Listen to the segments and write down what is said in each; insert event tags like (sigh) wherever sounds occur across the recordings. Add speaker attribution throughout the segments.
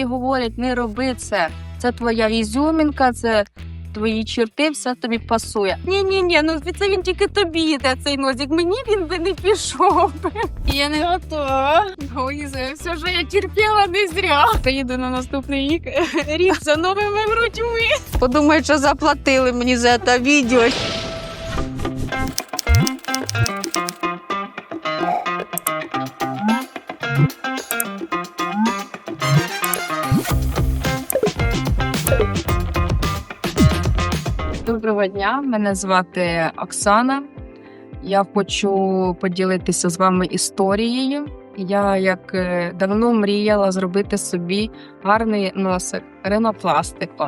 Speaker 1: всі говорять, не роби це. Це твоя ізюмінка, це твої черти, все тобі пасує. Ні, ні, ні, ну це він тільки тобі йде цей носик. Мені він би не пішов. Я не готова. Ой, все ж я терпіла не зря. Та їду на наступний рік, рік за новими грудьми.
Speaker 2: Подумають, що заплатили мені за це відео.
Speaker 1: Доброго дня, мене звати Оксана. Я хочу поділитися з вами історією. Я як е, давно мріяла зробити собі гарний носик ринопластику.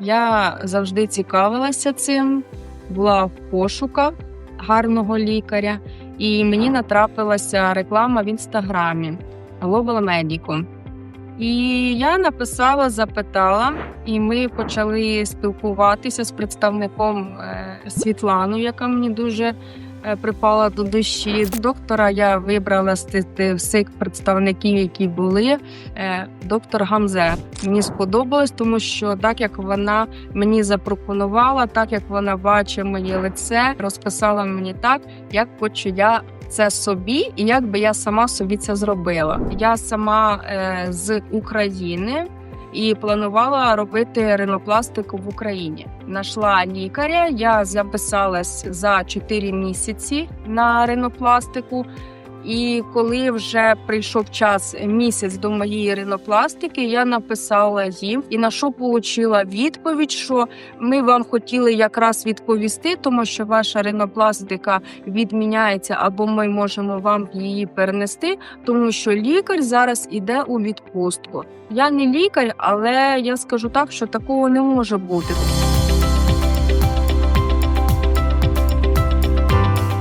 Speaker 1: Я завжди цікавилася цим, була в пошуках гарного лікаря, і мені натрапилася реклама в інстаграмі Global Medical. І я написала, запитала, і ми почали спілкуватися з представником е, Світланою, яка мені дуже е, припала до душі. Доктора я вибрала з всіх представників, які були. е, Доктор Гамзе. Мені сподобалось, тому що так як вона мені запропонувала, так як вона бачить моє лице, розписала мені так, як хочу я це собі, і як би я сама собі це зробила. Я сама е, з України. І планувала робити ринопластику в Україні. Нашла лікаря. Я записалась за 4 місяці на ринопластику. І коли вже прийшов час місяць до моєї ринопластики, я написала їм і на що отримала відповідь, що ми вам хотіли якраз відповісти, тому що ваша ринопластика відміняється, або ми можемо вам її перенести, тому що лікар зараз іде у відпустку. Я не лікар, але я скажу так, що такого не може бути.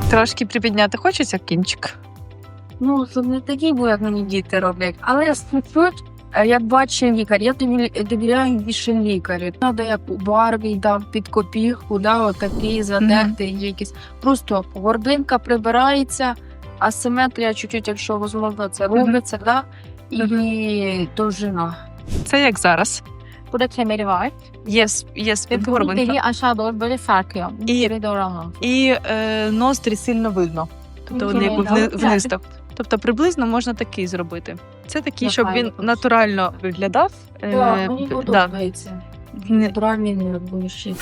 Speaker 2: Трошки припідняти хочеться кінчик.
Speaker 1: Ну, це не такі, бо як мені діти роблять. Але чуть-чуть, е, як бачить лікар, я довіряю більше лікарю. Треба як у барві дам під копірку, да, отакий задертий якийсь. Просто гординка прибирається, асиметрія чуть-чуть, якщо можливо, це робиться, да, і довжина.
Speaker 3: Це як зараз.
Speaker 4: Burada kemeri var.
Speaker 3: Є, є
Speaker 4: Ve burun
Speaker 3: горбинка.
Speaker 4: deliği aşağı doğru böyle sarkıyor.
Speaker 3: İyi.
Speaker 4: Geri.
Speaker 3: І е, нострі сильно видно. Тобто вони якби вни, вниз. Тобто приблизно можна такий зробити. Це такий, щоб він натурально виглядав. Е,
Speaker 1: мені
Speaker 3: да.
Speaker 1: подобається.
Speaker 3: Не-
Speaker 1: Натуральний не більше.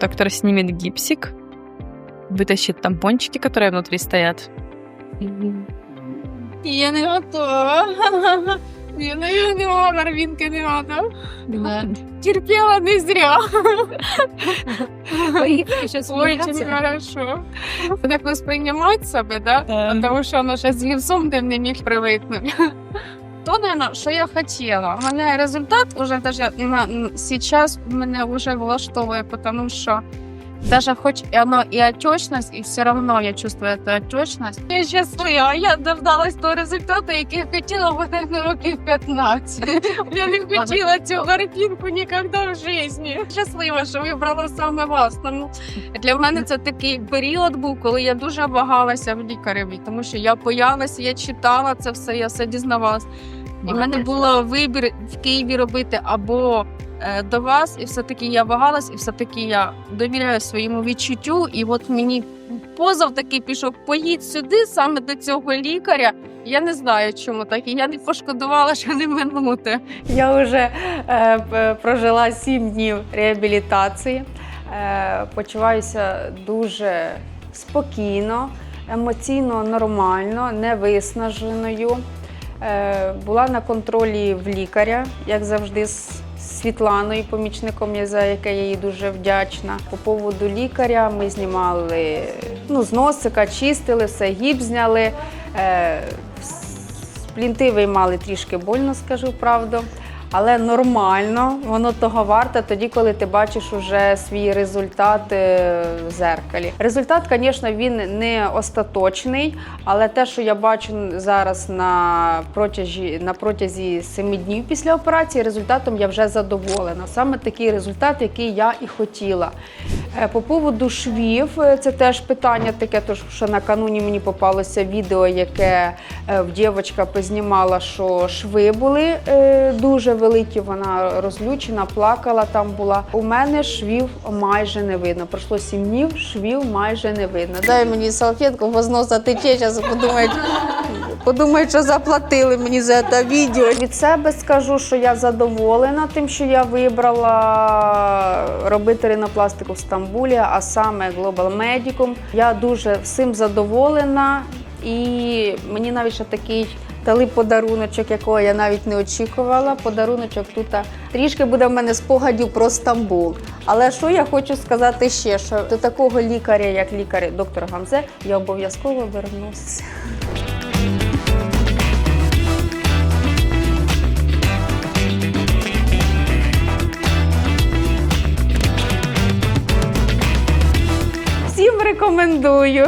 Speaker 3: Доктор снимет гипсик, вытащит тампончики, которые внутри стоят.
Speaker 1: Я не готова. (laughs) Я не, не могла, Марвінки не треба. (laughs) Терпіла не зря. (laughs) Ой, очень хорошо. Так воспринимать себе, да? Тому що воно ще з лісом ти не міг привикнути. То, наверное, що я хотіла. У мене результат уже даже на, сейчас мене вже влаштовує, тому що даже хоч оно і отечность, і все равно я чувствую эту отечность. Я щаслива, я дождалась того результату, який хотіла буде на років 15. Я не хотіла цю гарпінку ніколи в житті. Щаслива, що вибрала саме вас. Тому для мене це такий період був, коли я дуже вагалася в лікареві, тому що я боялася, я читала це все, я все дізнавалась. І в мене був вибір в Києві робити або е, до вас, і все-таки я вагалась, і все-таки я довіряю своєму відчуттю. І от мені позов такий пішов: поїдь сюди, саме до цього лікаря. Я не знаю, чому так. І я не пошкодувала, що не минути.
Speaker 2: Я вже е, прожила сім днів реабілітації. Е, почуваюся дуже спокійно, емоційно нормально, не виснаженою. Е, була на контролі в лікаря, як завжди, з Світланою, помічником, за яке я їй дуже вдячна. По поводу лікаря ми знімали ну, з носика, чистили, все, гіп зняли. Е,
Speaker 1: Плінти виймали трішки больно, скажу правду. Але нормально, воно того варте тоді, коли ти бачиш уже свій результат е, в зеркалі. Результат, звісно, він не остаточний, але те, що я бачу зараз на протязі, на протязі 7 днів після операції, результатом я вже задоволена. Саме такий результат, який я і хотіла. Е, По поводу швів, е, це теж питання таке, тому що накануні мені попалося відео, яке в дівчинка познімала, що шви були дуже великі. Вона розлючена, плакала там була. У мене швів майже не видно. Пройшло сім днів, швів майже не видно. Дай мені салфетку, бо з тече, зараз подумають, подумають, що заплатили мені за це відео. Від себе скажу, що я задоволена тим, що я вибрала робити ринопластику в Стамбулі, а саме Global Medicum. Я дуже всім задоволена і мені навіть ще такий. Дали подаруночок, якого я навіть не очікувала. Подаруночок тут трішки буде в мене спогадів про Стамбул. Але що я хочу сказати ще, що до такого лікаря, як лікар доктор Гамзе, я обов'язково вернуся. Всім рекомендую.